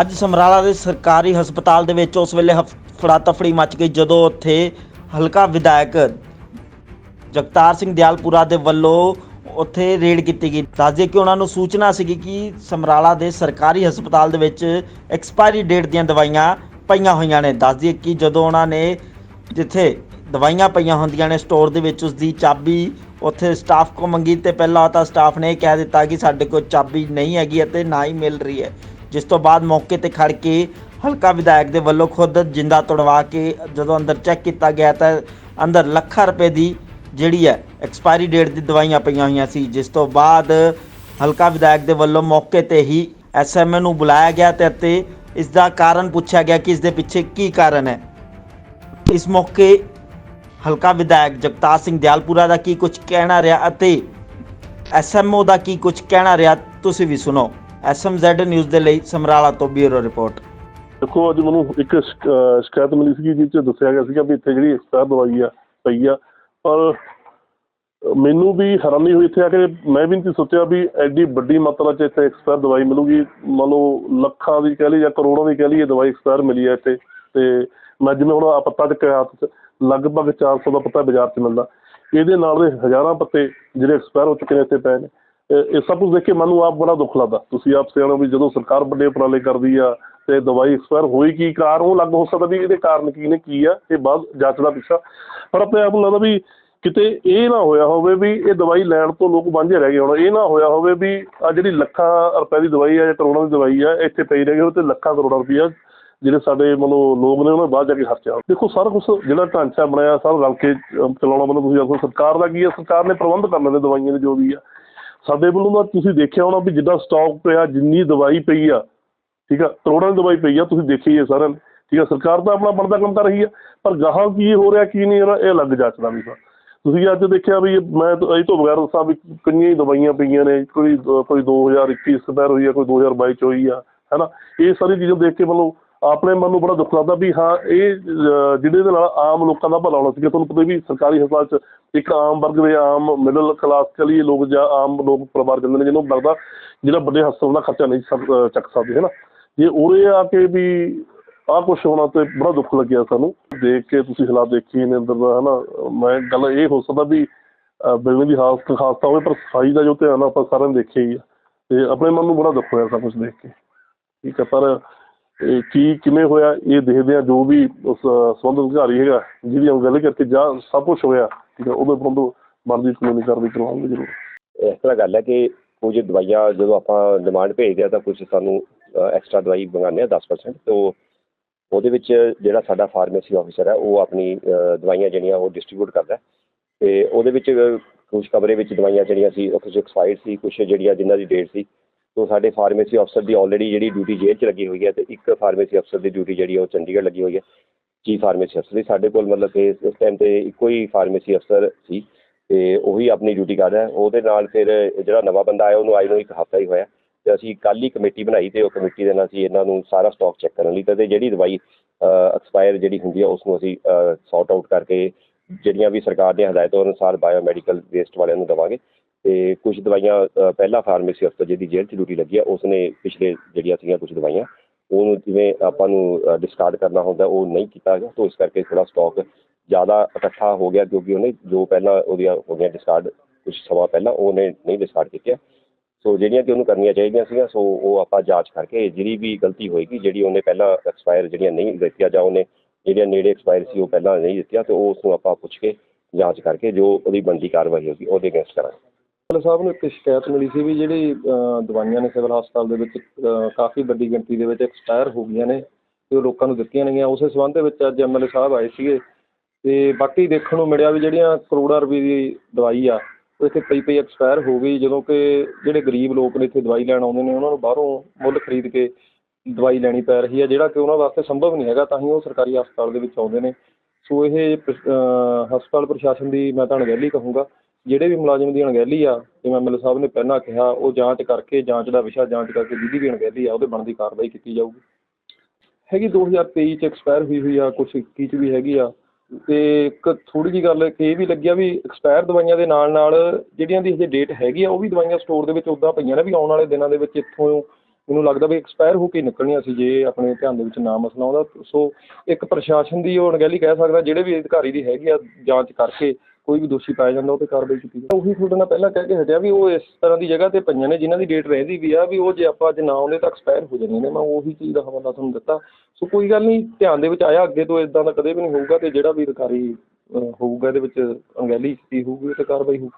ਅੱਜ ਸਮਰਾਲਾ ਦੇ ਸਰਕਾਰੀ ਹਸਪਤਾਲ ਦੇ ਵਿੱਚ ਉਸ ਵੇਲੇ ਫੜਾ ਤਫੜੀ ਮਚ ਗਈ ਜਦੋਂ ਉੱਥੇ ਹਲਕਾ ਵਿਧਾਇਕ ਜਗਤਾਰ ਸਿੰਘ ਦਿਆਲਪੁਰਾ ਦੇ ਵੱਲੋਂ ਉੱਥੇ ਰੇਡ ਕੀਤੀ ਗਈ। ਦੱਸਦੇ ਕਿ ਉਹਨਾਂ ਨੂੰ ਸੂਚਨਾ ਸੀਗੀ ਕਿ ਸਮਰਾਲਾ ਦੇ ਸਰਕਾਰੀ ਹਸਪਤਾਲ ਦੇ ਵਿੱਚ ਐਕਸਪਾਇਰੀ ਡੇਟ ਦੀਆਂ ਦਵਾਈਆਂ ਪਈਆਂ ਹੋਈਆਂ ਨੇ। ਦੱਸਦੀ ਕਿ ਜਦੋਂ ਉਹਨਾਂ ਨੇ ਜਿੱਥੇ ਦਵਾਈਆਂ ਪਈਆਂ ਹੁੰਦੀਆਂ ਨੇ ਸਟੋਰ ਦੇ ਵਿੱਚ ਉਸ ਦੀ ਚਾਬੀ ਉੱਥੇ ਸਟਾਫ ਕੋ ਮੰਗੀ ਤੇ ਪਹਿਲਾਂ ਤਾਂ ਸਟਾਫ ਨੇ ਇਹ ਕਹਿ ਦਿੱਤਾ ਕਿ ਸਾਡੇ ਕੋਲ ਚਾਬੀ ਨਹੀਂ ਹੈਗੀ ਅਤੇ ਨਾ ਹੀ ਮਿਲ ਰਹੀ ਹੈ। ਜਿਸ ਤੋਂ ਬਾਅਦ ਮੌਕੇ ਤੇ ਖੜ ਕੇ ਹਲਕਾ ਵਿਧਾਇਕ ਦੇ ਵੱਲੋਂ ਖੁਦ ਜਿੰਦਾ ਤੋੜਵਾ ਕੇ ਜਦੋਂ ਅੰਦਰ ਚੈੱਕ ਕੀਤਾ ਗਿਆ ਤਾਂ ਅੰਦਰ ਲੱਖਾਂ ਰੁਪਏ ਦੀ ਜਿਹੜੀ ਹੈ ਐਕਸਪਾਇਰੀ ਡੇਟ ਦੀ ਦਵਾਈਆਂ ਪਈਆਂ ਹੋਈਆਂ ਸੀ, ਜਿਸ ਤੋਂ ਬਾਅਦ ਹਲਕਾ ਵਿਧਾਇਕ ਦੇ ਵੱਲੋਂ ਮੌਕੇ ਤੇ ਹੀ ਐਸਐਮਏ ਨੂੰ ਬੁਲਾਇਆ ਗਿਆ ਤੇ ਅਤੇ ਇਸ ਦਾ ਕਾਰਨ ਪੁੱਛਿਆ ਗਿਆ ਕਿ ਇਸ ਦੇ ਪਿੱਛੇ ਕੀ ਕਾਰਨ ਹੈ। ਇਸ ਮੌਕੇ ਹਲਕਾ ਵਿਧਾਇਕ ਜਗਤਾਰ ਸਿੰਘ ਦਿਆਲਪੁਰਾ ਦਾ ਕੀ ਕੁਝ ਕਹਿਣਾ ਰਿਹਾ ਅਤੇ ਐਸਐਮਓ ਦਾ ਕੀ ਕੁਝ ਕਹਿਣਾ ਰਿਹਾ, ਤੁਸੀਂ ਵੀ ਸੁਣੋ। ਐਸਐਮਜ਼ੈਡ ਨਿਊਜ਼ ਦੇ ਲਈ ਸਮਰਾਲਾ ਤੋਂ ਬਿਊਰੋ ਰਿਪੋਰਟ। ਦੇਖੋ, ਅੱਜ ਮੈਨੂੰ ਇੱਕ ਸ਼ਿਕ- ਅਹ ਸ਼ਿਕਾਇਤ ਮਿਲੀ ਸੀ ਜਿਸ 'ਚ ਦੱਸਿਆ ਗਿਆ ਸੀਗਾ ਵੀ ਇੱਥੇ ਜਿਹੜੀ ਐਕਸਪਾਇਰ ਦਵਾਈ ਆ, ਪਈ ਆ। ਪਰ ਮੈਨੂੰ ਵੀ ਹੈਰਾਨੀ ਹੋਈ ਇੱਥੇ ਆ ਕੇ, ਮੈਂ ਵੀ ਨਹੀਂ ਸੀ ਸੋਚਿਆ ਵੀ ਐਡੀ ਵੱਡੀ ਮਾਤਰਾ 'ਚ ਇੱਥੇ ਐਕਸਪਾਇਰ ਦਵਾਈ ਮਿਲੂਗੀ। ਮੰਨ ਲਓ, ਲੱਖਾਂ ਦੀ ਕਹਿ ਲਈ ਜਾਂ ਕਰੋੜਾਂ ਦੀ ਕਹਿ ਲਈ ਇਹ ਦਵਾਈ ਐਕਸਪਾਇਰ ਮਿਲੀ ਹੈ ਇੱਥੇ। ਤੇ ਮੈਂ ਜਿਵੇਂ ਹੁਣ ਆ ਪੱਤਾ ਚੱਕਿਆ ਹੱਥ 'ਚ, ਲਗਭਗ 400 ਦਾ ਪੱਤਾ ਬਾਜ਼ਾਰ 'ਚ ਮਿਲਦਾ। ਇਹਦੇ ਨਾਲ ਦੇ ਹਜ਼ਾਰਾਂ ਪੱਤੇ ਜਿਹੜੇ ਐਕਸਪਾਇਰ ਹੋ ਚੁੱਕੇ ਨੇ ਇੱਥੇ ਪਏ ਨੇ। ਇਹ ਸਭ ਕੁਝ ਦੇਖ ਕੇ ਮੈਨੂੰ ਆਪ ਬੜਾ ਦੁੱਖ ਲੱਗਦਾ। ਤੁਸੀਂ ਆਪ ਸਿਆਣੋ ਵੀ ਜਦੋਂ ਸਰਕਾਰ ਵੱਡੇ ਉਪਰਾਲੇ ਕਰਦੀ ਆ ਤੇ ਦਵਾਈ ਐਕਸਪਾਇਰ ਹੋਈ ਕੀ ਕਾਰਨ, ਉਹ ਲੱਗ ਹੋ ਸਕਦਾ ਵੀ ਇਹਦੇ ਕਾਰਨ ਕੀ ਨੇ, ਕੀ ਆ, ਇਹ ਬਾਅਦ ਜਾਂਚਣਾ ਪਿੱਛਾ। ਪਰ ਆਪਣੇ ਆਪ ਨੂੰ ਲੱਗਦਾ ਵੀ ਕਿਤੇ ਇਹ ਨਾ ਹੋਇਆ ਹੋਵੇ ਵੀ ਇਹ ਦਵਾਈ ਲੈਣ ਤੋਂ ਲੋਕ ਵਾਂਝੇ ਰਹਿ ਗਏ ਹੁਣ। ਇਹ ਨਾ ਹੋਇਆ ਹੋਵੇ ਵੀ ਆ ਜਿਹੜੀ ਲੱਖਾਂ ਰੁਪਏ ਦੀ ਦਵਾਈ ਆ ਜਾਂ ਕਰੋੜਾਂ ਦੀ ਦਵਾਈ ਆ, ਇੱਥੇ ਪਈ ਰਹਿ ਗਈ ਹੋਵੇ ਤੇ ਲੱਖਾਂ ਕਰੋੜਾਂ ਰੁਪਈਆ ਜਿਹੜੇ ਸਾਡੇ ਮਤਲਬ ਲੋਕ ਨੇ ਉਹਨਾਂ ਬਾਅਦ ਜਾ ਕੇ ਖਰਚਿਆ ਦੇਖੋ, ਸਾਰਾ ਕੁਝ ਜਿਹੜਾ ਢਾਂਚਾ ਬਣਾਇਆ ਸਾਰਾ ਰਲ ਕੇ ਚਲਾਉਣਾ ਮਤਲਬ ਤੁਸੀਂ ਆਖੋ ਸਰਕਾਰ ਦਾ ਕੀ ਹੈ ਸਰਕਾਰ ਨੇ ਪ੍ਰਬੰਧ ਕਰਨੇ ਨੇ ਦਵਾਈਆਂ ਦੇ ਜੋ ਵੀ ਆ। ਸਾਡੇ ਵੱਲੋਂ ਤਾਂ ਤੁਸੀਂ ਦੇਖਿਆ ਹੋਣਾ ਵੀ ਜਿੱਦਾਂ ਸਟਾਕ ਪਿਆ ਜਿੰਨੀ ਦਵਾਈ ਪਈ ਆ, ਠੀਕ ਆ, ਕਰੋੜਾਂ ਦੀ ਦਵਾਈ ਪਈ ਆ, ਤੁਸੀਂ ਦੇਖੀ ਹੈ ਸਾਰਿਆਂ ਨੇ, ਠੀਕ ਆ, ਸਰਕਾਰ ਤਾਂ ਆਪਣਾ ਬਣਦਾ ਕੰਮ ਕਰ ਰਹੀ ਆ, ਪਰ ਗਾਹਾਂ ਕੀ ਹੋ ਰਿਹਾ, ਕੀ ਨਹੀਂ ਹੋ ਰਿਹਾ, ਇਹ ਅਲੱਗ ਜਾਚਦਾ ਵੀ ਸਾ ਤੁਸੀਂ ਅੱਜ ਦੇਖਿਆ ਵੀ ਮੈਂ ਤਾਂ ਇਹ ਤੋਂ ਬਗੈਰ ਦੱਸਾਂ ਵੀ ਕਿੰਨੀਆਂ ਹੀ ਦਵਾਈਆਂ ਪਈਆਂ ਨੇ, ਕੋਈ ਕੋਈ 2021 ਐਕਸਪਾਇਰ ਹੋਈ ਆ, ਕੋਈ 2022 ਚ ਹੋਈ ਆ, ਹੈਨਾ, ਇਹ ਸਾਰੀ ਚੀਜ਼ਾਂ ਦੇਖ ਕੇ ਮਤਲਬ ਆਪਣੇ ਮਨ ਨੂੰ ਬੜਾ ਦੁੱਖ ਲੱਗਦਾ ਵੀ ਹਾਂ ਇਹ ਅਹ, ਜਿਹਦੇ ਦੇ ਨਾਲ ਆਮ ਲੋਕਾਂ ਦਾ ਭਲਾ ਹੋਣਾ ਸੀਗਾ ਤੁਹਾਨੂੰ ਪਤਾ ਵੀ ਸਰਕਾਰੀ ਹਸਪਤਾਲ 'ਚ ਇੱਕ ਆਮ ਵਰਗ ਦੇ ਆਮ ਮਿਡਲ ਕਲਾਸ ਕਲੀ ਲੋਕ ਜਾਂ ਆਮ ਲੋਕ ਪਰਿਵਾਰ ਜਾਂਦੇ ਨੇ ਜਿਹਨੂੰ ਲੱਗਦਾ ਜਿਹੜਾ ਵੱਡੇ ਹਸਪਤਾਲ ਦਾ ਖਰਚਾ ਨਹੀਂ ਚੱਕ ਸਕਦੇ ਹੈ ਨਾ? ਜੇ ਉਰੇ ਆ ਕੇ ਵੀ ਆਹ ਕੁਛ ਹੋਣਾ ਤੇ ਬੜਾ ਦੁੱਖ ਲੱਗਿਆ ਸਾਨੂੰ। ਦੇਖ ਕੇ ਤੁਸੀਂ ਹਾਲਾਤ ਦੇਖੀ ਨੇ ਅੰਦਰ ਦਾ ਹਨਾ ਮੈਂ ਗੱਲ ਇਹ ਹੋ ਸਕਦਾ ਵੀ ਬਿਲਡਿੰਗ ਦੀ ਹਾਲਤ ਖਾਸਤਾ ਹੋਵੇ ਪਰ ਸਫ਼ਾਈ ਦਾ ਜੋ ਧਿਆਨ ਆਪਾਂ ਸਾਰਿਆਂ ਨੇ ਦੇਖਿਆ ਹੀ ਆ। ਤੇ ਆਪਣੇ ਮਨ ਨੂੰ ਬੜਾ ਦੁੱਖ ਹੋਇਆ ਸਭ ਕੁਝ ਦੇਖ ਕੇ। ਠੀਕ ਹੈ ਪਰ ਇਹ ਕੀ ਕਿਵੇਂ ਹੋਇਆ ਇਹ ਦੇਖਦੇ ਆ ਜੋ ਵੀ ਉਸ ਅਹ, ਅਧਿਕਾਰੀ ਹੈਗਾ ਜਿਹਦੀ ਉਹ ਗੱਲ ਕਰਕੇ ਜਾ ਸਭ ਕੁਝ ਹੋਇਆ ਠੀਕ ਹੈ ਉਹਦੇ ਬੰਦੋ ਬਣਦੀ ਕਾਨੂੰਨੀ ਕਾਰਵਾਈ ਕਰਵਾਉਣਗੇ ਜ਼ਰੂਰ ਇਸ ਤਰ੍ਹਾਂ ਗੱਲ ਹੈ ਕਿ ਕੁਝ ਦਵਾਈਆਂ ਜਦੋਂ ਆਪਾਂ ਡਿਮਾਂਡ ਭੇਜਦੇ ਆ ਤਾਂ ਕੁਝ ਸਾਨੂੰ ਐਕਸਟਰਾ ਦਵਾਈ ਮੰਗਾਉਂਦੇ ਆ 10% ਤੋਂ ਉਹਦੇ ਵਿੱਚ ਜਿਹੜਾ ਸਾਡਾ ਫਾਰਮੇਸੀ ਆਫੀਸਰ ਹੈ ਉਹ ਆਪਣੀ ਦਵਾਈਆਂ ਜਿਹੜੀਆਂ ਉਹ ਡਿਸਟ੍ਰੀਬਿਊਟ ਕਰਦਾ ਹੈ। ਤੇ ਉਹਦੇ ਵਿੱਚ ਕੁਝ ਕਮਰੇ ਵਿੱਚ ਦਵਾਈਆਂ ਜਿਹੜੀਆਂ ਸੀ ਉਹ ਕੁਝ ਐਕਸਪਾਇਰਡ ਸੀ ਕੁਝ ਜਿਹੜੀਆਂ ਜਿਨ੍ਹਾਂ ਦੀ ਡੇਟ ਸੀ ਸੋ ਸਾਡੇ ਫਾਰਮੇਸੀ ਅਫਸਰ ਦੀ ਆਲਰੇਡੀ ਜਿਹੜੀ ਡਿਊਟੀ ਜੇਲ੍ਹ 'ਚ ਲੱਗੀ ਹੋਈ ਹੈ ਤੇ ਇੱਕ ਫਾਰਮੇਸੀ ਅਫਸਰ ਦੀ ਡਿਊਟੀ ਜਿਹੜੀ ਉਹ ਚੰਡੀਗੜ੍ਹ ਲੱਗੀ ਹੋਈ ਹੈ। ਚੀਫ ਫਾਰਮੇਸੀ ਅਫਸਰ ਦੀ ਸਾਡੇ ਕੋਲ ਮਤਲਬ ਕਿ ਇਸ ਟਾਈਮ ਤੇ ਇੱਕੋ ਹੀ ਫਾਰਮੇਸੀ ਅਫਸਰ ਸੀ ਤੇ ਉਹੀ ਆਪਣੀ ਡਿਊਟੀ ਕਰ ਰਿਹਾ ਉਹਦੇ ਨਾਲ ਫਿਰ ਜਿਹੜਾ ਨਵਾਂ ਬੰਦਾ ਆਇਆ, ਉਹਨੂੰ ਆਈ ਨੂੰ ਇੱਕ ਹਫ਼ਤਾ ਹੀ ਹੋਇਆ ਤੇ ਅਸੀਂ ਕੱਲ੍ਹ ਹੀ ਕਮੇਟੀ ਬਣਾਈ ਤੇ ਉਹ ਕਮੇਟੀ ਦੇ ਨਾਲ ਅਸੀਂ ਇਹਨਾਂ ਨੂੰ ਸਾਰਾ ਸਟਾਕ ਚੈੱਕ ਕਰਨ ਲਈ ਤੇ ਜਿਹੜੀ ਦਵਾਈ ਐਕਸਪਾਇਰ ਜਿਹੜੀ ਹੁੰਦੀ ਹੈ ਉਸ ਨੂੰ ਅਸੀਂ ਸੌਟ ਆਊਟ ਕਰਕੇ ਜਿਹੜੀਆਂ ਵੀ ਸਰਕਾਰ ਦੀਆਂ ਹਦਾਇਤਾਂ ਅਨੁਸਾਰ ਬਾਇਓਮੈਡੀਕਲ ਵੇਸਟ ਵਾਲਿਆਂ ਨੂੰ ਦੇਵਾਂਗੇ। ਤੇ ਕੁਝ ਦਵਾਈਆਂ ਅ, ਪਹਿਲਾ ਫਾਰਮੇਸੀ ਅਫਸਰ ਜਿਹਦੀ ਜੇਲ੍ਹ 'ਚ ਡਿਊਟੀ ਲੱਗੀ ਆ ਉਸਨੇ ਪਿਛਲੇ ਜਿਹੜੀਆਂ ਸੀਗੀਆਂ ਕੁਝ ਦਵਾਈਆਂ ਉਹਨੂੰ ਜਿਵੇਂ ਆਪਾਂ ਨੂੰ ਡਿਸਕਾਰਡ ਕਰਨਾ ਹੁੰਦਾ ਉਹ ਨਹੀਂ ਕੀਤਾ ਗਿਆ ਤਾਂ ਇਸ ਕਰਕੇ ਥੋੜਾ ਸਟਾਕ ਜ਼ਿਆਦਾ ਇਕੱਠਾ ਹੋ ਗਿਆ ਕਿਉਂਕਿ ਉਹਨੇ ਜੋ ਪਹਿਲਾਂ ਉਹਦੀਆਂ ਹੋ ਗਿਆ ਡਿਸਕਾਰਡ ਕੁਝ ਸਮਾਂ ਪਹਿਲਾਂ ਉਹਨੇ ਨਹੀਂ ਡਿਸਕਾਰਡ ਕੀਤਾ ਸੋ ਜਿਹੜੀਆਂ ਕਿ ਉਹਨੂੰ ਕਰਨੀਆਂ ਚਾਹੀਦੀਆਂ ਸੀਗੀਆਂ ਸੋ ਉਹ ਆਪਾਂ ਜਾਂਚ ਕਰਕੇ ਜਿਹੜੀ ਵੀ ਗਲਤੀ ਹੋਏਗੀ ਜਿਹੜੀ ਉਹਨੇ ਪਹਿਲਾਂ ਐਕਸਪਾਇਰ ਜਿਹੜੀਆਂ ਨਹੀਂ ਦਿੱਤੀਆਂ ਜਾਂ ਉਹਨੇ ਜਿਹੜੀਆਂ ਨੇੜੇ ਐਕਸਪਾਇਰ ਸੀ ਉਹ ਪਹਿਲਾਂ ਨਹੀਂ ਦਿੱਤੀਆਂ ਤੇ ਉਹ ਉਸ ਨੂੰ ਆਪਾਂ ਪੁੱਛ ਕੇ ਜਾਂਚ ਕਰਕੇ ਜੋ ਉਹਦੀ ਬਣਦੀ ਕਾਰਵਾਈ ਹੋਗੀ ਉਹਦੇ ਅਗੇਂਸਟ ਕਰਾਂਗੇ। ਐਮਐਲਏ ਸਾਹਿਬ ਨੂੰ ਇੱਕ ਸ਼ਿਕਾਇਤ ਮਿਲੀ ਸੀ ਵੀ ਜਿਹੜੀ ਦਵਾਈਆਂ ਨੇ ਸਿਵਲ ਹਸਪਤਾਲ ਦੇ ਵਿੱਚ ਕਾਫੀ ਵੱਡੀ ਗਿਣਤੀ ਦੇ ਵਿੱਚ ਐਕਸਪਾਇਰ ਹੋ ਗਈਆਂ ਨੇ ਅਤੇ ਉਹ ਲੋਕਾਂ ਨੂੰ ਦਿੱਤੀਆਂ ਨਹੀਂ ਗਈਆਂ ਉਸੇ ਸੰਬੰਧ ਦੇ ਵਿੱਚ ਅੱਜ ਐਮਐਲਏ ਸਾਹਿਬ ਆਏ ਸੀਗੇ ਅਤੇ ਬਾਕੀ ਦੇਖਣ ਨੂੰ ਮਿਲਿਆ ਵੀ ਜਿਹੜੀਆਂ ਕਰੋੜਾਂ ਰੁਪਏ ਦੀ ਦਵਾਈ ਆ, ਉਹ ਇੱਥੇ ਪਈ ਪਈ ਐਕਸਪਾਇਰ ਹੋ ਗਈ। ਜਦੋਂ ਕਿ ਜਿਹੜੇ ਗਰੀਬ ਲੋਕ ਨੇ ਇੱਥੇ ਦਵਾਈ ਲੈਣ ਆਉਂਦੇ ਨੇ, ਉਹਨਾਂ ਨੂੰ ਬਾਹਰੋਂ ਮੁੱਲ ਖਰੀਦ ਕੇ ਦਵਾਈ ਲੈਣੀ ਪੈ ਰਹੀ ਹੈ ਜਿਹੜਾ ਕਿ ਉਹਨਾਂ ਵਾਸਤੇ ਸੰਭਵ ਨਹੀਂ ਹੈਗਾ, ਤਾਂ ਹੀ ਉਹ ਸਰਕਾਰੀ ਹਸਪਤਾਲ ਦੇ ਵਿੱਚ ਆਉਂਦੇ ਨੇ। ਸੋ ਇਹ ਹਸਪਤਾਲ ਪ੍ਰਸ਼ਾਸਨ ਦੀ ਮੈਂ ਤਾਂ ਅਣਗਹਿਲੀ ਕਹੂੰਗਾ ਜਿਹੜੇ ਵੀ ਮੁਲਾਜ਼ਮ ਦੀ ਅਣਗਹਿਲੀ ਆ, ਜਿਵੇਂ ਐਮ ਐਲ ਏ ਸਾਹਿਬ ਨੇ ਪਹਿਲਾਂ ਕਿਹਾ, ਉਹ ਜਾਂਚ ਕਰਕੇ, ਜਾਂਚ ਦਾ ਵਿਸ਼ਾ ਜਾਂਚ ਕਰਕੇ ਜਿਹਦੀ ਵੀ ਅਣਗਹਿਲੀ ਆ, ਉਹਦੇ ਬਣਦੀ ਕਾਰਵਾਈ ਕੀਤੀ ਜਾਊਗੀ। ਹੈਗੀ 2023 ਚ ਐਕਸਪਾਇਰ ਹੋਈ ਹੋਈ ਆ, ਕੁਛ 21 ਚ ਵੀ ਹੈਗੀ ਆ। ਤੇ ਇੱਕ ਥੋੜੀ ਜੀ ਗੱਲ ਕਿ ਇਹ ਵੀ ਲੱਗਿਆ ਵੀ ਐਕਸਪਾਇਰ ਦਵਾਈਆਂ ਦੇ ਨਾਲ ਨਾਲ ਜਿਹੜੀਆਂ ਦੀ ਹਜੇ ਡੇਟ ਹੈਗੀ ਆ, ਉਹ ਵੀ ਦਵਾਈਆਂ ਸਟੋਰ ਦੇ ਵਿੱਚ ਉਦਾਂ ਪਈਆਂ ਨੇ ਵੀ ਆਉਣ ਵਾਲੇ ਦਿਨਾਂ ਦੇ ਵਿੱਚ ਇੱਥੋਂ ਮੈਨੂੰ ਲੱਗਦਾ ਵੀ ਐਕਸਪਾਇਰ ਹੋ ਕੇ ਨਿਕਲਣੀਆਂ ਸੀ ਜੇ ਆਪਣੇ ਧਿਆਨ ਦੇ ਵਿੱਚ ਨਾ ਮਸਲਾ ਆਉਂਦਾ। ਸੋ ਇੱਕ ਪ੍ਰਸ਼ਾਸਨ ਦੀ ਉਹ ਅਣਗਹਿਲੀ ਕਹਿ ਸਕਦਾ, ਜਿਹੜੇ ਵੀ ਅਧਿਕਾਰੀ ਦੀ ਹੈਗੀ ਆ ਜਾਂਚ ਕਰਕੇ ਕੋਈ ਵੀ ਦੋਸ਼ੀ ਪਾਇਆ ਜਾਂਦਾ, ਉਹ ਤੇ ਕਾਰਵਾਈ ਕੀਤੀ ਜਾਵੇ ਉਹੀ ਤੁਹਾਡੇ ਨਾਲ ਪਹਿਲਾਂ ਕਹਿ ਕੇ ਹਟਿਆ ਵੀ ਉਹ ਇਸ ਤਰ੍ਹਾਂ ਦੀ ਜਗ੍ਹਾ ਤੇ ਪਈਆਂ ਨੇ, ਜਿਨ੍ਹਾਂ ਦੀ ਡੇਟ ਰਹਿੰਦੀ ਵੀ ਆ, ਵੀ ਉਹ ਜੇ ਆਪਾਂ ਅੱਜ ਨਾ ਆਉਂਦੇ ਤਾਂ ਐਕਸਪਾਇਰ ਹੋ ਜਾਂਦੀਆਂ ਨੇ। ਮੈਂ ਉਹੀ ਚੀਜ਼ ਦਾ ਹਵਾਲਾ ਤੁਹਾਨੂੰ ਦਿੱਤਾ। ਸੋ ਕੋਈ ਗੱਲ ਨਹੀਂ, ਧਿਆਨ ਦੇ ਵਿੱਚ ਆਇਆ, ਅੱਗੇ ਤੋਂ ਇਦਾਂ ਦਾ ਕਦੇ ਵੀ ਨਹੀਂ ਹੋਊਗਾ ਤੇ ਜਿਹੜਾ ਵੀ ਅਧਿਕਾਰੀ ਹੋਊਗਾ, ਇਹਦੇ ਵਿੱਚ ਅਣਗਹਿਲੀ ਕੀਤੀ ਹੋਊਗੀ, ਉਹ ਤੇ ਕਾਰਵਾਈ ਹੋਊਗੀ।